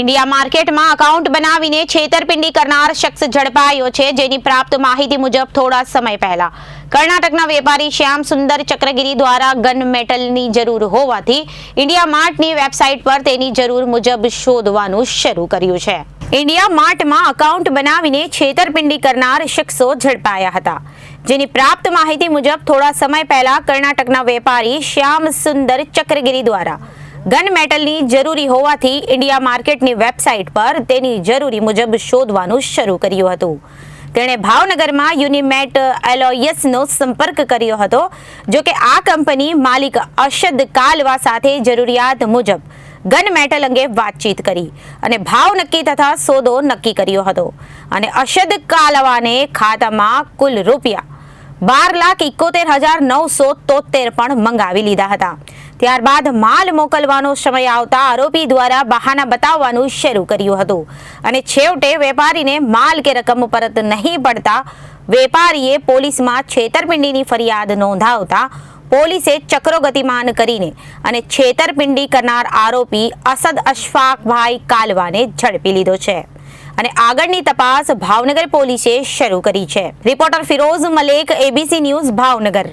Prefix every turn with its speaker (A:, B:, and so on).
A: India માર્કેટમાં account બનાવીને છેતરપિંડી કરનાર શખ્સ ઝડપાયો છે. જેની પ્રાપ્ત માહિતી મુજબ થોડા સમય પહેલા કર્ણાટકના વેપારી શ્યામ સુંદર ચક્રગીરી દ્વારા ગન મેટલની જરૂર હોવાથી ઇન્ડિયા માર્ટની વેબસાઇટ પર તેની જરૂર મુજબ શોધવાનું શરૂ કર્યું છે. ઇન્ડિયા માર્ટમાં અકાઉન્ટ બનાવીને છેતરપિંડી કરનાર શખ્સો ઝડપાયા હતા. જેની પ્રાપ્ત માહિતી મુજબ થોડા સમય પહેલા કર્ણાટકના વેપારી શ્યામ સુંદર ચક્રગીરી દ્વારા ગન મેટલની જરૂરી હોવાથી ઇન્ડિયા માર્કેટની વેબસાઇટ પર તેની જરૂરી મુજબ શોધવાનું શરૂ કર્યું હતું. તેણે ભાવનગરમાં યુનિમેટ એલોયસનો સંપર્ક કર્યો હતો, જો કે આ કંપની માલિક અશદ કાલવા સાથે જરૂરિયાત મુજબ ગન મેટલ અંગે વાતચીત કરી અને ભાવ નક્કી તથા સોદો નક્કી કર્યો હતો. અને અશદ કાલવાને ખાતામાં કુલ રૂપિયા બાર લાખ ઇકોતેર હજાર નવસો તોતેર પણ મંગાવી લીધા હતા. ત્યારબાદ માલ મોકલવાનો સમય આવતા આરોપી દ્વારા બહાના બતાવવાનું શરૂ કર્યું હતું. અને છેવટે વેપારીને માલ કે રકમ પરત નહીં પડતા વેપારીએ પોલીસમાં છેતરપિંડીની ફરિયાદ નોંધાવતા પોલીસે ચક્રો ગતિમાન કરીને અને છેતરપિંડી કરનાર આરોપી અસદ અશફાકભાઈ કાલવાને ઝડપી લીધો છે. અને આગળની તપાસ ભાવનગર પોલીસે શરૂ કરી છે. Reporter Firoz Malek ABC news, Bhavnagar.